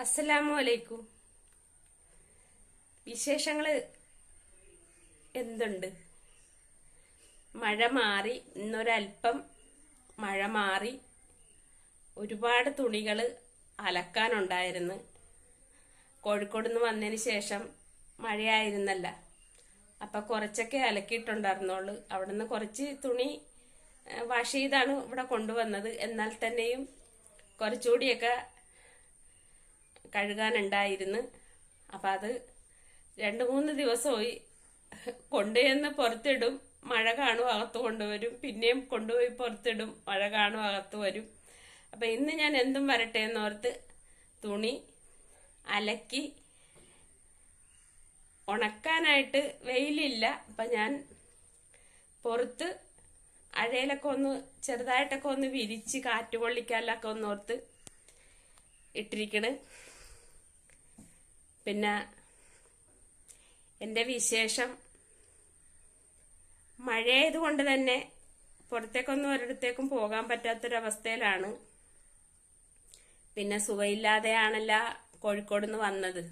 അസ്സലാമു അലൈക്കും വിശേഷങ്ങൾ എന്തുണ്ട്? മഴ മാറി ഇന്നൊരൽപ്പം മഴ മാറി. ഒരുപാട് തുണികൾ അലക്കാനുണ്ടായിരുന്നു. കോഴിക്കോട് നിന്ന് വന്നതിന് ശേഷം മഴയായിരുന്നല്ല. അപ്പം കുറച്ചൊക്കെ അലക്കിയിട്ടുണ്ടായിരുന്നുള്ളു. അവിടുന്ന് കുറച്ച് തുണി വാഷ് ചെയ്താണ് ഇവിടെ കൊണ്ടുവന്നത്. എന്നാൽ തന്നെയും കുറച്ചുകൂടിയൊക്കെ കഴുകാനുണ്ടായിരുന്നു. അപ്പം അത് രണ്ട് മൂന്ന് ദിവസമായി കൊണ്ടുചെന്ന് പുറത്തിടും. മഴ കാണും അകത്ത് കൊണ്ടുവരും. പിന്നെയും കൊണ്ടുപോയി പുറത്തിടും. മഴ കാണും അകത്ത് വരും. അപ്പം ഇന്ന് ഞാൻ എന്തും വരട്ടെ എന്നോർത്ത് തുണി അലക്കി ഉണക്കാനായിട്ട് വെയിലില്ല. അപ്പം ഞാൻ പുറത്ത് അഴയിലൊക്കെ ഒന്ന് ചെറുതായിട്ടൊക്കെ ഒന്ന് വിരിച്ച് കാറ്റ് കൊള്ളിക്കാനൊക്കെ ഒന്ന് ഓർത്ത് ഇട്ടിരിക്കണ്. പിന്നെ എന്റെ വിശേഷം. മഴയായതുകൊണ്ട് തന്നെ പുറത്തേക്കൊന്നും ഒരിടത്തേക്കും പോകാൻ പറ്റാത്തൊരവസ്ഥയിലാണ്. പിന്നെ സുഖമില്ലാതെയാണല്ല കോഴിക്കോട് നിന്ന് വന്നത്.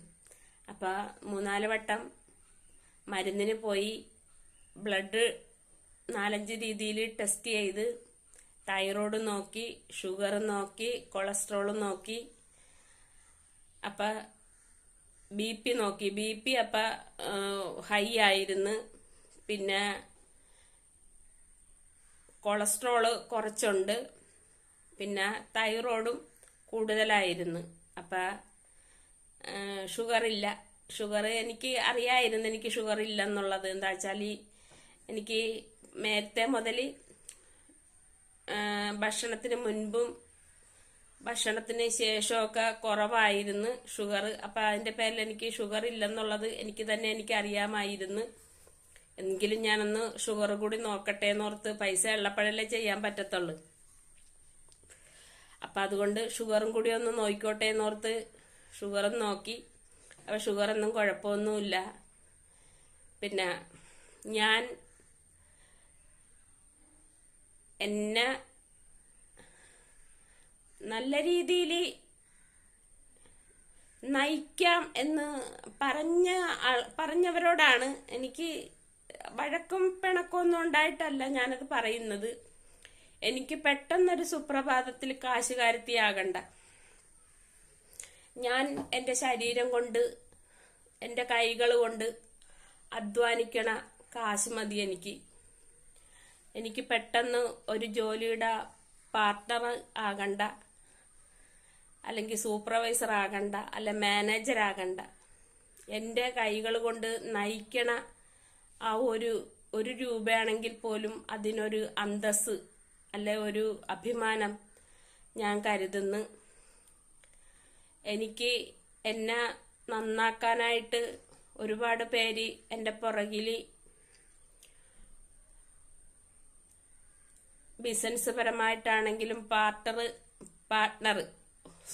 അപ്പോൾ മൂന്നാൽ വട്ടം മരുന്നിന് പോയി ബ്ലഡ് നാലഞ്ച് രീതിയിൽ ടെസ്റ്റ് ചെയ്ത് തൈറോയ്ഡ് നോക്കി ഷുഗർ നോക്കി കൊളസ്ട്രോൾ നോക്കി. അപ്പം ബി പി നോക്കി. ബി പി അപ്പം ഹൈ ആയിരുന്നു. പിന്നെ കൊളസ്ട്രോൾ കുറച്ചുണ്ട്. പിന്നെ തൈറോയ്ഡും കൂടുതലായിരുന്നു. അപ്പം ഷുഗർ ഇല്ല. ഷുഗർ എനിക്ക് അറിയായിരുന്നു എനിക്ക് ഷുഗർ ഇല്ല എന്നുള്ളത് എന്താ വെച്ചാൽ എനിക്ക് നേരത്തെ മുതൽ ഭക്ഷണത്തിന് മുൻപും ഭക്ഷണത്തിന് ശേഷമൊക്കെ കുറവായിരുന്നു ഷുഗർ. അപ്പം അതിന്റെ പേരിൽ എനിക്ക് ഷുഗർ ഇല്ലെന്നുള്ളത് എനിക്ക് തന്നെ എനിക്ക് അറിയാമായിരുന്നു. എങ്കിലും ഞാനൊന്ന് ഷുഗർ കൂടി നോക്കട്ടെ എന്നോർത്ത് പൈസ ഉള്ളപ്പോഴല്ലേ ചെയ്യാൻ പറ്റത്തുള്ളൂ. അപ്പം അതുകൊണ്ട് ഷുഗറും കൂടി ഒന്ന് നോക്കിക്കോട്ടെ എന്നോർത്ത് ഷുഗറും നോക്കി. അപ്പം ഷുഗറൊന്നും കുഴപ്പമൊന്നുമില്ല. പിന്നെ ഞാൻ എന്നെ നല്ല രീതിയിൽ നയിക്കാം എന്ന് പറഞ്ഞ പറഞ്ഞവരോടാണ് എനിക്ക് വഴക്കും പിണക്കൊന്നും ഉണ്ടായിട്ടല്ല ഞാനത് പറയുന്നത്. എനിക്ക് പെട്ടെന്നൊരു സുപ്രഭാതത്തിൽ കാശുകാരത്തിയാകണ്ട ഞാൻ എന്റെ ശരീരം കൊണ്ട് എന്റെ കൈകൾ കൊണ്ട് അധ്വാനിക്കണ കാശ് മതി എനിക്ക്. എനിക്ക് പെട്ടെന്ന് ഒരു ജോലിയുടെ പാർട്ണർ ആകണ്ട. അല്ലെങ്കിൽ സൂപ്പർവൈസർ ആകണ്ട അല്ല മാനേജർ ആകണ്ട. എന്റെ കൈകൾ കൊണ്ട് നയിക്കണ ആ ഒരു ഒരു രൂപയാണെങ്കിൽ പോലും അതിനൊരു അന്തസ് അല്ലെ ഒരു അഭിമാനം ഞാൻ കരുതുന്നു. എനിക്ക് എന്നെ നന്നാക്കാനായിട്ട് ഒരുപാട് പേര് എന്റെ പുറകിൽ ബിസിനസ് പരമായിട്ടാണെങ്കിലും പാർട്ടർ പാർട്ണർ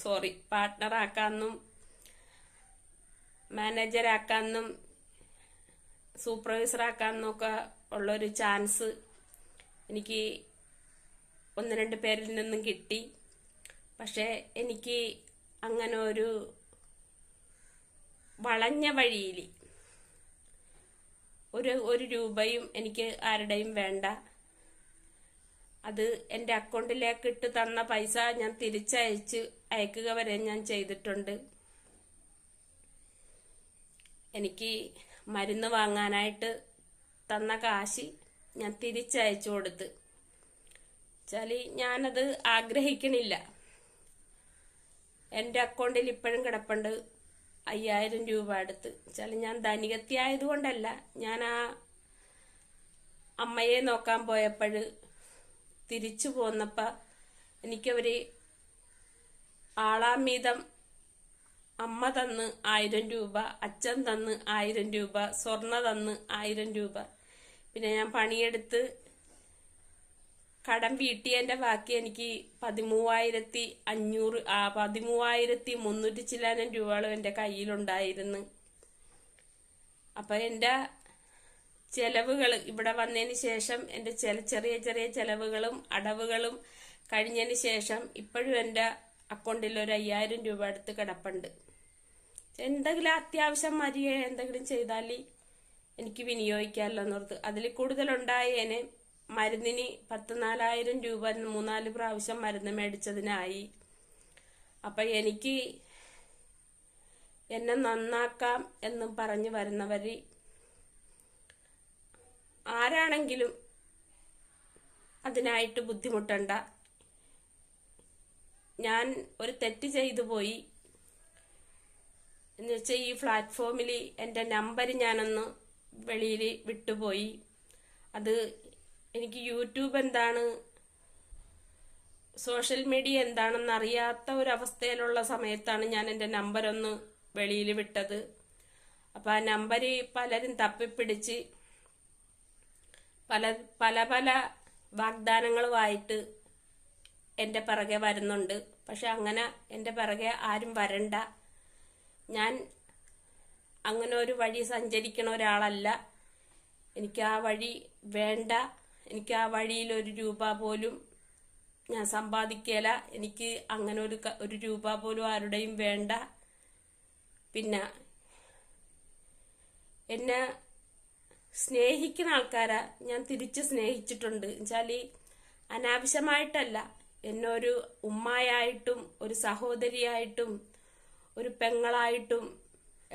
സോറി ആക്കാന്നും സൂപ്പർവൈസർ ആക്കാന്നും ഒക്കെ ഉള്ളൊരു ചാൻസ് എനിക്ക് ഒന്ന് രണ്ട് പേരിൽ നിന്നും കിട്ടി. പക്ഷേ എനിക്ക് അങ്ങനെ ഒരു വളഞ്ഞ വഴിയിൽ ഒരു ഒരു രൂപയും എനിക്ക് ആരുടെയും വേണ്ട. അത് എന്റെ അക്കൗണ്ടിലേക്ക് ഇട്ട് തന്ന പൈസ ഞാൻ തിരിച്ചയച്ച് അയക്കുക വരെ ഞാൻ ചെയ്തിട്ടുണ്ട്. എനിക്ക് മരുന്ന് വാങ്ങാനായിട്ട് തന്ന കാശി ഞാൻ തിരിച്ചയച്ചു കൊടുത്ത്. വെച്ചാൽ ഞാനത് ആഗ്രഹിക്കണില്ല. എന്റെ അക്കൗണ്ടിൽ ഇപ്പോഴും കിടപ്പുണ്ട് അയ്യായിരം രൂപ അടുത്ത്. വെച്ചാൽ ഞാൻ ധനികത്തി ആയതുകൊണ്ടല്ല ഞാൻ ആ അമ്മയെ നോക്കാൻ പോയപ്പോൾ തിരിച്ചു പോന്നപ്പോൾ എനിക്കവര് ആളാമീതം അമ്മ തന്ന് ആയിരം രൂപ അച്ഛൻ തന്ന് ആയിരം രൂപ സ്വർണ തന്ന് ആയിരം രൂപ. പിന്നെ ഞാൻ പണിയെടുത്ത് കടം വീട്ടിയതിന്റെ ബാക്കി എനിക്ക് പതിമൂവായിരത്തി അഞ്ഞൂറ് ആ പതിമൂവായിരത്തി മുന്നൂറ്റി ചില്ലാനം രൂപകളും എന്റെ കയ്യിലുണ്ടായിരുന്നു. അപ്പൊ എന്റെ ചെലവുകൾ ഇവിടെ വന്നതിന് ശേഷം എന്റെ ചെറിയ ചെറിയ ചെലവുകളും അടവുകളും കഴിഞ്ഞതിന് ശേഷം ഇപ്പോഴും എന്റെ അക്കൗണ്ടിൽ ഒരു അയ്യായിരം രൂപ അടുത്ത് കിടപ്പുണ്ട്. എന്തെങ്കിലും അത്യാവശ്യം മരിയെ എന്തെങ്കിലും ചെയ്താൽ എനിക്ക് വിനിയോഗിക്കാമല്ലോ എന്നോർത്ത് അതിൽ കൂടുതലുണ്ടായേനെ മരുന്നിന് പത്ത് നാലായിരം രൂപ മൂന്നാൽ പ്രാവശ്യം മരുന്ന് മേടിച്ചതിനായി. അപ്പം എനിക്ക് എന്നെ നന്നാക്കാം എന്ന് പറഞ്ഞു വരുന്നവർ ആരാണെങ്കിലും അതിനായിട്ട് ബുദ്ധിമുട്ടണ്ട. ഞാൻ ഒരു തെറ്റ് ചെയ്തു പോയി. എന്ന് വെച്ചാൽ ഈ പ്ലാറ്റ്ഫോമിൽ എന്റെ നമ്പർ ഞാനൊന്ന് വെളിയിൽ വിട്ടുപോയി. അത് എനിക്ക് യൂട്യൂബ് എന്താണ് സോഷ്യൽ മീഡിയ എന്താണെന്ന് അറിയാത്ത ഒരു അവസ്ഥയിലുള്ള സമയത്താണ് ഞാൻ എന്റെ നമ്പർ ഒന്ന് വെളിയിൽ വിട്ടത്. അപ്പം ആ നമ്പർ പലരും തപ്പിപ്പിടിച്ച് പല പല പല വാഗ്ദാനങ്ങളുമായിട്ട് എന്റെ പിറകെ വരുന്നുണ്ട്. പക്ഷെ അങ്ങനെ എന്റെ പിറകെ ആരും വരണ്ട. ഞാൻ അങ്ങനെ ഒരു വഴി സഞ്ചരിക്കണ ഒരാളല്ല. എനിക്ക് ആ വഴി വേണ്ട. എനിക്ക് ആ വഴിയിൽ ഒരു രൂപ പോലും ഞാൻ സമ്പാദിക്കല. എനിക്ക് അങ്ങനെ ഒരു ഒരു രൂപ പോലും ആരുടെയും വേണ്ട. പിന്നെ എന്നെ സ്നേഹിക്കുന്ന ആൾക്കാരെ. ഞാൻ തിരിച്ച് സ്നേഹിച്ചിട്ടുണ്ട്. എന്നുവെച്ചാൽ അനാവശ്യമായിട്ടല്ല. എന്നെ ഒരു ഉമ്മായായിട്ടും ഒരു സഹോദരിയായിട്ടും ഒരു പെങ്ങളായിട്ടും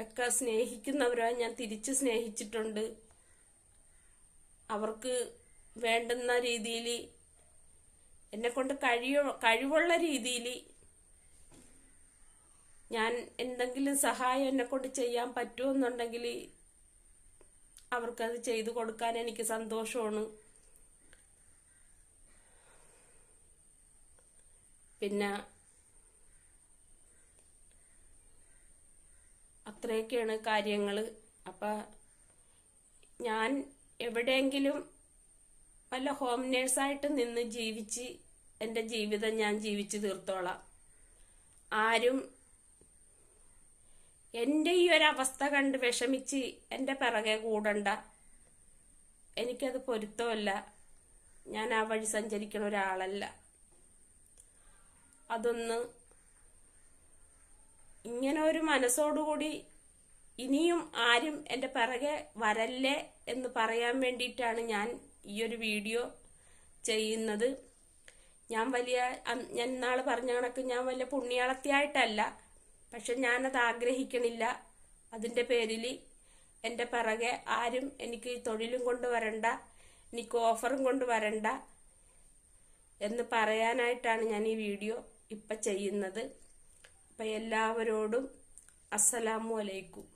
ഒക്കെ സ്നേഹിക്കുന്നവരെ ഞാൻ തിരിച്ച് സ്നേഹിച്ചിട്ടുണ്ട്. അവർക്ക് വേണ്ടുന്ന രീതിയിൽ എന്നെ കൊണ്ട് കഴിയ കഴിവുള്ള രീതിയിൽ ഞാൻ എന്തെങ്കിലും സഹായം എന്നെ കൊണ്ട് ചെയ്യാൻ പറ്റുമെന്നുണ്ടെങ്കിൽ അവർക്കത് ചെയ്തു കൊടുക്കാൻ എനിക്ക് സന്തോഷമാണ്. പിന്നെ അത്രയൊക്കെയാണ് കാര്യങ്ങൾ അപ്പം ഞാൻ എവിടെയെങ്കിലും വല്ല ഹോം നേഴ്സായിട്ട് നിന്ന് ജീവിച്ച് എന്റെ ജീവിതം ഞാൻ ജീവിച്ചു തീർത്തോളാം. ആരും എന്റെ ഈ ഒരു അവസ്ഥ കണ്ട് വിഷമിച്ച് എന്റെ പിറകെ കൂടണ്ട. എനിക്കത് പൊരുത്തമല്ല. ഞാൻ ആ വഴി സഞ്ചരിക്കുന്ന ഒരാളല്ല. അതൊന്ന് ഇങ്ങനെ ഒരു മനസ്സോടുകൂടി ഇനിയും ആരും എന്റെ പിറകെ വരല്ലേ എന്ന് പറയാൻ വേണ്ടിയിട്ടാണ് ഞാൻ ഈ ഒരു വീഡിയോ ചെയ്യുന്നത്. ഞാൻ വലിയ ഞാൻ നാളെ പറഞ്ഞ കണക്ക് ഞാൻ വലിയ പുണ്യാളത്തിയായിട്ടല്ല പക്ഷെ ഞാനത് ആഗ്രഹിക്കണില്ല. അതിന്റെ പേരിൽ എന്റെ പിറകെ ആരും എനിക്ക് തൊഴിലും കൊണ്ട് വരണ്ട എനിക്ക് ഓഫറും കൊണ്ട് വരണ്ട എന്ന് പറയാനായിട്ടാണ് ഞാൻ ഈ വീഡിയോ ഇപ്പം ചെയ്യുന്നത്. അപ്പം എല്ലാവരോടും അസ്സലാമു അലൈക്കും.